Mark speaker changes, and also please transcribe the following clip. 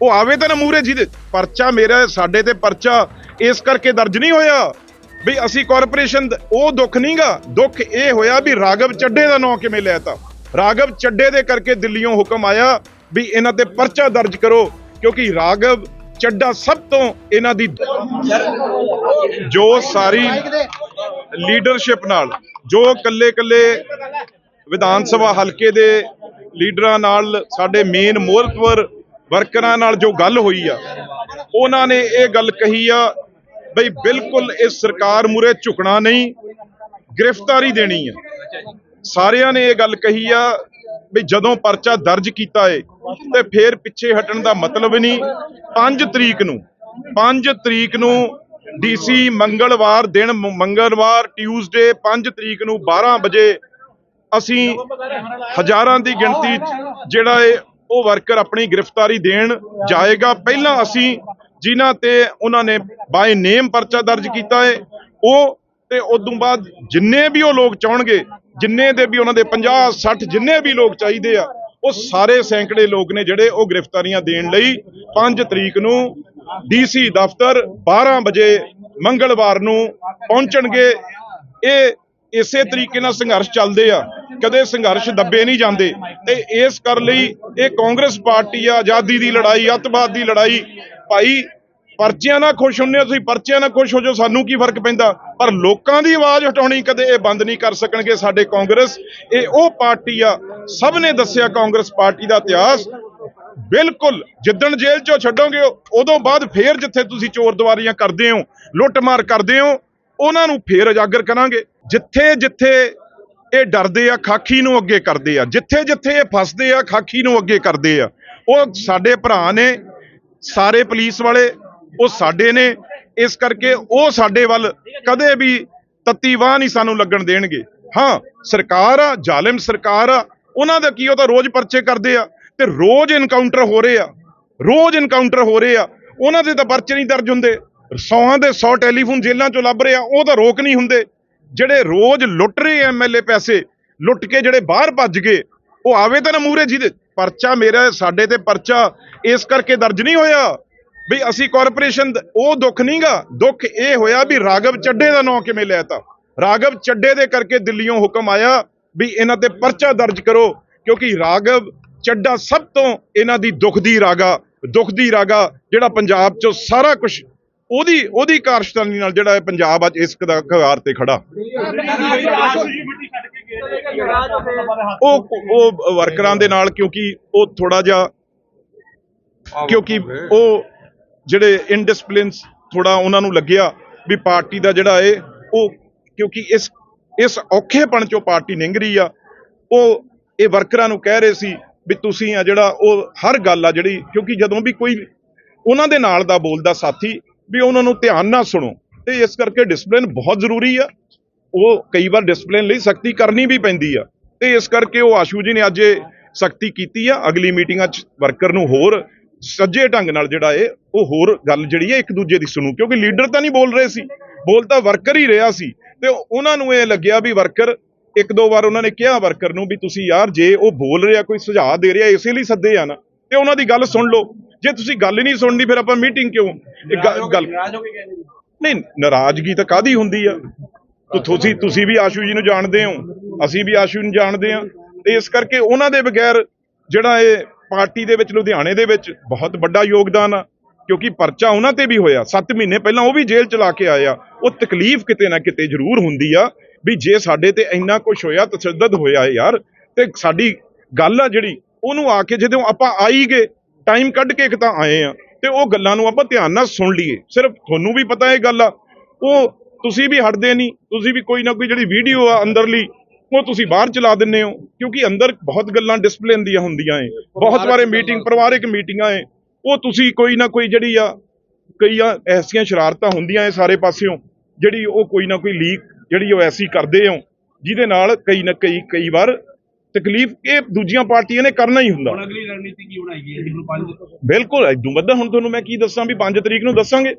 Speaker 1: ਉਹ ਆਵੇ ਤਾਂ ਨਾ ਮੂਰੇ ਜਿਹਦੇ ਪਰਚਾ ਮੇਰਾ, ਸਾਡੇ ਤੇ ਪਰਚਾ, ਇਸ ਕਰਕੇ ਦਰਜ ਨਹੀਂ ਹੋਇਆ। ਵੀ ਅਸੀਂ ਕਾਰਪੋਰੇਸ਼ਨ ਉਹ ਦੁੱਖ ਨਹੀਂਗਾ, ਦੁੱਖ ਇਹ ਹੋਇਆ ਵੀ ਰਾਗਵ ਚੱਡੇ ਦਾ ਨਾਂ ਕਿਵੇਂ ਲਿਆ ਤਾ। ਰਾਗਵ ਚੱਡੇ ਦੇ ਕਰਕੇ ਦਿੱਲੀੋਂ ਹੁਕਮ ਆਇਆ ਵੀ ਇਹਨਾਂ ਤੇ ਪਰਚਾ ਦਰਜ ਕਰੋ, ਕਿਉਂਕਿ ਰਾਗਵ ਚੱਡਾ ਸਭ ਤੋਂ ਇਹਨਾਂ ਦੀ ਜੋ ਸਾਰੀ ਲੀਡਰਸ਼ਿਪ ਨਾਲ, ਜੋ ਕੱਲੇ ਕੱਲੇ ਵਿਧਾਨ ਸਭਾ ਹਲਕੇ ਦੇ ਲੀਡਰਾਂ ਨਾਲ ਸਾਡੇ ਮੇਨ ਮੋਹਤਵਰ ਵਰਕਰਾਂ ਨਾਲ ਜੋ ਗੱਲ ਹੋਈ ਆ, ਉਹਨਾਂ ਨੇ ਇਹ ਗੱਲ ਕਹੀ ਆ ਬਈ ਬਿਲਕੁਲ ਇਸ ਸਰਕਾਰ ਮੂਰੇ ਝੁਕਣਾ ਨਹੀਂ, ਗ੍ਰਿਫਤਾਰੀ ਦੇਣੀ ਆ। ਸਾਰਿਆਂ ਨੇ ਇਹ ਗੱਲ ਕਹੀ ਆ ਵੀ ਜਦੋਂ ਪਰਚਾ ਦਰਜ ਕੀਤਾ ਏ, ਤੇ ਫੇਰ ਪਿੱਛੇ ਹਟਣ ਦਾ ਮਤਲਬ ਨਹੀਂ। 5 ਤਰੀਕ ਨੂੰ 5 ਤਰੀਕ ਨੂੰ ਡੀਸੀ ਮੰਗਲਵਾਰ ਦਿਨ, ਮੰਗਲਵਾਰ ਟਿਊਜ਼ਡੇ 5 ਤਰੀਕ ਨੂੰ 12 ਵਜੇ ਅਸੀਂ ਹਜ਼ਾਰਾਂ ਦੀ ਗਿਣਤੀ 'ਚ ਜਿਹੜਾ ਏ ਉਹ ਵਰਕਰ ਆਪਣੀ ਗ੍ਰਿਫਤਾਰੀ ਦੇਣ ਜਾਏਗਾ। ਪਹਿਲਾਂ ਅਸੀਂ ਜਿਨ੍ਹਾਂ ਤੇ ਉਹਨਾਂ ਨੇ ਬਾਏ ਨੇਮ ਪਰਚਾ ਦਰਜ ਕੀਤਾ ਹੈ ਉਹ ਤੇ ਉਦੋਂ ਬਾਅਦ ਜਿੰਨੇ ਵੀ ਉਹ ਲੋਕ ਚਾਹਣਗੇ, ਜਿੰਨੇ ਦੇ ਵੀ ਉਹਨਾਂ ਦੇ 50 60 ਜਿੰਨੇ ਵੀ ਲੋਕ ਚਾਹੀਦੇ ਆ, ਉਹ ਸਾਰੇ ਸੈਂਕੜੇ ਲੋਕ ਨੇ ਜਿਹੜੇ ਉਹ ਗ੍ਰਿਫਤਾਰੀਆਂ ਦੇਣ ਲਈ 5 ਤਰੀਕ ਨੂੰ ਡੀਸੀ ਦਫ਼ਤਰ 12 ਵਜੇ ਮੰਗਲਵਾਰ ਨੂੰ ਪਹੁੰਚਣਗੇ। ਇਹ ਇਸੇ ਤਰੀਕੇ ਨਾਲ ਸੰਘਰਸ਼ ਚੱਲਦੇ ਆ। ਕਦੇ ਸੰਘਰਸ਼ ਦੱਬੇ ਨਹੀਂ ਜਾਂਦੇ। ਤੇ ਇਸ ਕਰ ਲਈ ਇਹ ਕਾਂਗਰਸ ਪਾਰਟੀ ਆ, ਆਜ਼ਾਦੀ ਦੀ ਲੜਾਈ, ਅੱਤਵਾਦ ਦੀ ਲੜਾਈ, ਭਾਈ ਪਰਚਿਆਂ ਨਾਲ ਖੁਸ਼ ਹੁੰਨੇ ਹੋ ਤੁਸੀਂ, ਪਰਚਿਆਂ ਨਾਲ ਖੁਸ਼ ਹੋ ਜਾਓ, ਸਾਨੂੰ ਕੀ ਫ਼ਰਕ ਪੈਂਦਾ? ਪਰ ਲੋਕਾਂ ਦੀ ਆਵਾਜ਼ ਹਟਾਉਣੀ ਕਦੇ ਇਹ ਬੰਦ ਨਹੀਂ ਕਰ ਸਕਣਗੇ ਸਾਡੇ ਕਾਂਗਰਸ। ਇਹ ਉਹ ਪਾਰਟੀ ਆ, ਸਭ ਨੇ ਦੱਸਿਆ ਕਾਂਗਰਸ ਪਾਰਟੀ ਦਾ ਇਤਿਹਾਸ। ਬਿਲਕੁਲ, ਜਿੱਦਣ ਜੇਲ੍ਹ ਚੋਂ ਛੱਡੋਗੇ, ਉਦੋਂ ਬਾਅਦ ਫੇਰ ਜਿੱਥੇ ਤੁਸੀਂ ਚੋਰ ਦਵਾਰੀਆਂ ਕਰਦੇ ਹੋ, ਲੁੱਟਮਾਰ ਕਰਦੇ ਹੋ, ਉਹਨਾਂ ਨੂੰ ਫੇਰ ਉਜਾਗਰ ਕਰਾਂਗੇ। ਜਿੱਥੇ ਜਿੱਥੇ ਇਹ ਡਰਦੇ ਆ ਖਾਕੀ ਨੂੰ ਅੱਗੇ ਕਰਦੇ ਆ। ਜਿੱਥੇ ਜਿੱਥੇ ਇਹ ਫਸਦੇ ਆ ਖਾਕੀ ਨੂੰ ਅੱਗੇ ਕਰਦੇ ਆ। ਉਹ ਸਾਡੇ ਭਰਾ ਨੇ, ਸਾਰੇ ਪੁਲਿਸ ਵਾਲੇ, ਉਹ ਸਾਡੇ ਨੇ। ਇਸ ਕਰਕੇ ਉਹ ਸਾਡੇ ਵੱਲ ਕਦੇ ਵੀ ਤੱਤੀ ਵਾਹ ਨਹੀਂ ਸਾਨੂੰ ਲੱਗਣ ਦੇਣਗੇ। ਹਾਂ, ਸਰਕਾਰ ਆ, ਜ਼ਾਲਿਮ ਸਰਕਾਰ ਆ, ਉਹਨਾਂ ਦਾ ਕੀ ਉਹ ਤਾਂ ਰੋਜ਼ ਪਰਚੇ ਕਰਦੇ ਆ ਤੇ ਰੋਜ਼ ਇਨਕਾਊਂਟਰ ਹੋ ਰਹੇ ਆ। ਰੋਜ਼ ਇਨਕਾਊਂਟਰ ਹੋ ਰਹੇ ਆ। ਉਹਨਾਂ ਦੇ ਤਾਂ ਪਰਚੇ ਨਹੀਂ ਦਰਜ ਹੁੰਦੇ। ਸੌਹਾਂ ਦੇ 100 ਟੈਲੀਫੋਨ ਜੇਲ੍ਹਾਂ ਚੋਂ ਲੱਭ ਰਹੇ ਆ, ਉਹ ਤਾਂ ਰੋਕ ਨਹੀਂ ਹੁੰਦੇ। ਜਿਹੜੇ ਰੋਜ਼ ਲੁੱਟ ਰਹੇ ਐਮਐਲਏ ਪੈਸੇ, ਲੁੱਟ ਕੇ ਜਿਹੜੇ ਬਾਹਰ ਭੱਜ ਗਏ, ਉਹ ਆਵੇ ਤਾਂ ਨਾ ਮੂਰੇ ਜਿਹਦੇ ਪਰਚਾ ਮੇਰਾ, ਸਾਡੇ ਤੇ ਪਰਚਾ, ਇਸ ਕਰਕੇ ਦਰਜ ਨਹੀਂ ਹੋਇਆ। ਵੀ ਅਸੀਂ ਕਾਰਪੋਰੇਸ਼ਨ ਉਹ ਦੁੱਖ ਨਹੀਂਗਾ, ਦੁੱਖ ਇਹ ਹੋਇਆ ਵੀ ਰਾਗਵ ਚੱਡੇ ਦਾ ਨਾਂ ਕਿਵੇਂ ਲਿਆ ਤਾ। ਰਾਗਵ ਚੱਡੇ ਦੇ ਕਰਕੇ ਦਿੱਲੀੋਂ ਹੁਕਮ ਆਇਆ ਵੀ ਇਹਨਾਂ ਤੇ ਪਰਚਾ ਦਰਜ ਕਰੋ, ਕਿਉਂਕਿ ਰਾਗਵ ਚੱਡਾ ਸਭ ਤੋਂ ਇਹਨਾਂ ਦੀ ਦੁੱਖ ਦੀ ਰਾਗਾ, ਦੁੱਖ ਦੀ ਰਾਗਾ ਜਿਹੜਾ ਪੰਜਾਬ 'ਚੋਂ ਸਾਰਾ ਕੁਝ ਉਹਦੀ ਉਹਦੀ ਕਾਰਜਸ਼ਾਲੀ ਨਾਲ ਜਿਹੜਾ ਇਹ ਪੰਜਾਬ ਅੱਜ ਇਸ ਕਦਾ ਕਗਾਰ ਤੇ ਖੜਾ। ਉਹ ਉਹ ਵਰਕਰਾਂ ਦੇ ਨਾਲ ਕਿਉਂਕਿ ਉਹ ਥੋੜਾ ਜਿਹਾ ਕਿਉਂਕਿ ਉਹ ਜਿਹੜੇ ਇਨਡਿਸਪਲਿਨਸ ਥੋੜਾ ਉਹਨਾਂ ਨੂੰ ਲੱਗਿਆ ਵੀ ਪਾਰਟੀ ਦਾ ਜਿਹੜਾ ਏ ਉਹ ਕਿਉਂਕਿ ਇਸ ਇਸ ਔਖੇਪਣ ਚੋਂ ਪਾਰਟੀ ਨਿੰਗ ਰਹੀ ਆ। ਉਹ ਇਹ ਵਰਕਰਾਂ ਨੂੰ ਕਹਿ ਰਹੇ ਸੀ ਵੀ ਤੁਸੀਂ ਆ ਜਿਹੜਾ ਉਹ ਹਰ ਗੱਲ ਆ ਜਿਹੜੀ, ਕਿਉਂਕਿ ਜਦੋਂ ਵੀ ਕੋਈ ਉਹਨਾਂ ਦੇ ਨਾਲ ਦਾ ਬੋਲਦਾ ਸਾਥੀ ਵੀ ਉਹਨਾਂ ਨੂੰ ਧਿਆਨ ਨਾਲ ਸੁਣੋ। ਤੇ ਇਸ ਕਰਕੇ ਡਿਸਪਲਿਨ ਬਹੁਤ ਜ਼ਰੂਰੀ ਆ। ਉਹ ਕਈ ਵਾਰ ਡਿਸਪਲਿਨ ਲਈ ਸਖਤੀ ਕਰਨੀ ਵੀ ਪੈਂਦੀ ਆ। ਤੇ ਇਸ ਕਰਕੇ ਉਹ ਆਸ਼ੂ ਜੀ ਨੇ ਅੱਜ ਇਹ ਸਖਤੀ ਕੀਤੀ ਆ। ਅਗਲੀ ਮੀਟਿੰਗਾਂ 'ਚ ਵਰਕਰ ਨੂੰ ਹੋਰ ਸੱਜੇ ਢੰਗ ਨਾਲ ਜਿਹੜਾ ਏ ਉਹ ਹੋਰ ਗੱਲ ਜਿਹੜੀ ਹੈ ਇੱਕ ਦੂਜੇ ਦੀ ਸੁਣੂ। ਕਿਉਂਕਿ ਲੀਡਰ ਤਾਂ ਨਹੀਂ ਬੋਲ ਰਹੇ ਸੀ। ਬੋਲ ਤਾਂ ਵਰਕਰ ਹੀ ਰਿਹਾ ਸੀ। ਤੇ ਉਹਨਾਂ ਨੂੰ ਇਹ ਲੱਗਿਆ ਵੀ ਵਰਕਰ ਇੱਕ ਦੋ ਵਾਰ ਉਹਨਾਂ ਨੇ ਕਿਹਾ ਵਰਕਰ ਨੂੰ ਵੀ ਤੁਸੀਂ ਯਾਰ ਜੇ ਉਹ ਬੋਲ ਰਿਹਾ, ਕੋਈ ਸੁਝਾਅ ਦੇ ਰਿਹਾ, ਇਸੇ ਲਈ ਸੱਦੇ ਆ ਨਾ। ਤੇ ਉਹਨਾਂ ਦੀ ਗੱਲ ਸੁਣ ਲਓ। ਜੇ ਤੁਸੀਂ ਗੱਲ ਹੀ ਨਹੀਂ ਸੁਣਨੀ ਫਿਰ ਆਪਾਂ ਮੀਟਿੰਗ ਕਿਉਂ? ਗੱਲ ਨਹੀਂ ਨਾਰਾਜ਼ਗੀ ਤਾਂ ਕਾਦੀ ਹੁੰਦੀ ਆ? ਤੋ ਤੁਸੀਂ ਤੁਸੀਂ ਵੀ ਆਸ਼ੂ ਜੀ ਨੂੰ ਜਾਣਦੇ ਹੋ। ਅਸੀਂ ਵੀ ਆਸ਼ੂ ਨੂੰ ਜਾਣਦੇ ਆ ਤੇ ਇਸ ਕਰਕੇ ਉਹਨਾਂ ਦੇ ਬਗੈਰ ਜਿਹੜਾ ਇਹ ਪਾਰਟੀ ਦੇ ਵਿੱਚ ਲੁਧਿਆਣੇ ਦੇ ਵਿੱਚ ਬਹੁਤ ਵੱਡਾ ਯੋਗਦਾਨ ਆ। ਕਿਉਂਕਿ ਪਰਚਾ ਉਹਨਾਂ ਤੇ ਵੀ ਹੋਇਆ। 7 ਮਹੀਨੇ ਪਹਿਲਾਂ ਉਹ ਵੀ ਜੇਲ੍ਹ ਚਲਾ ਕੇ ਆਇਆ ਉਹ ਤਕਲੀਫ ਕਿਤੇ ਨਾ ਕਿਤੇ ਜ਼ਰੂਰ ਹੁੰਦੀ ਆ ਵੀ ਜੇ ਸਾਡੇ ਤੇ ਇੰਨਾ ਕੁਝ ਹੋਇਆ ਤਸ਼ੱਦਦ ਹੋਇਆ ਹੈ ਯਾਰ। ਤੇ ਸਾਡੀ ਗੱਲ ਆ ਜਿਹੜੀ ਉਹਨੂੰ ਆ ਕੇ ਜਦੋਂ ਆਪਾਂ ਆਈ ਗਏ। ਟਾਈਮ ਕੱਢ ਕੇ ਇੱਕ ਤਾਂ ਆਏ ਆ ਤੇ ਉਹ ਗੱਲਾਂ ਨੂੰ ਆਪਾਂ ਧਿਆਨ ਨਾਲ ਸੁਣ ਲਈਏ। ਸਿਰਫ ਤੁਹਾਨੂੰ ਵੀ ਪਤਾ ਇਹ ਗੱਲ ਆ ਉਹ ਤੁਸੀਂ ਵੀ ਹਟਦੇ ਨਹੀਂ ਤੁਸੀਂ ਵੀ ਕੋਈ ਨਾ ਕੋਈ ਜਿਹੜੀ ਵੀਡੀਓ ਆ ਅੰਦਰਲੀ ਉਹ ਤੁਸੀਂ ਬਾਹਰ ਚਲਾ ਦਿੰਦੇ ਹੋ ਕਿਉਂਕਿ ਅੰਦਰ ਬਹੁਤ ਗੱਲਾਂ ਡਿਸਪਲਿਨ ਦੀਆਂ ਹੁੰਦੀਆਂ ਏ। ਬਹੁਤ ਵਾਰੇ ਮੀਟਿੰਗ ਪਰਿਵਾਰਿਕ ਮੀਟਿੰਗਾਂ ਏ। ਉਹ ਤੁਸੀਂ ਕੋਈ ਨਾ ਕੋਈ ਜਿਹੜੀ ਆ ਕਈ ਆ ਐਸੀਆਂ ਸ਼ਰਾਰਤਾਂ ਹੁੰਦੀਆਂ ਏ ਸਾਰੇ ਪਾਸਿਓਂ ਜਿਹੜੀ ਉਹ ਕੋਈ ਨਾ ਕੋਈ ਲੀਕ ਜਿਹੜੀ ਉਹ ਐਸੀ ਕਰਦੇ ਹੋ ਜਿਹਦੇ ਨਾਲ ਕਈ ਨਾ ਕਈ ਕਈ ਵਾਰ ਤਕਲੀਫ ਇਹ ਦੂਜੀਆਂ ਪਾਰਟੀਆਂ ਨੇ ਕਰਨਾ ਹੀ ਹੁੰਦਾ।
Speaker 2: ਹੁਣ ਅਗਲੀ ਰਣਨੀਤੀ ਕੀ ਬਣਾਈ ਗਈ ਹੈ
Speaker 1: ਬਿਲਕੁਲ ਇਦੋਂ ਵੱਧਾ ਹੁਣ ਤੁਹਾਨੂੰ ਮੈਂ ਕੀ ਦੱਸਾਂ ਵੀ 5 ਤਰੀਕ ਨੂੰ ਦੱਸਾਂਗੇ।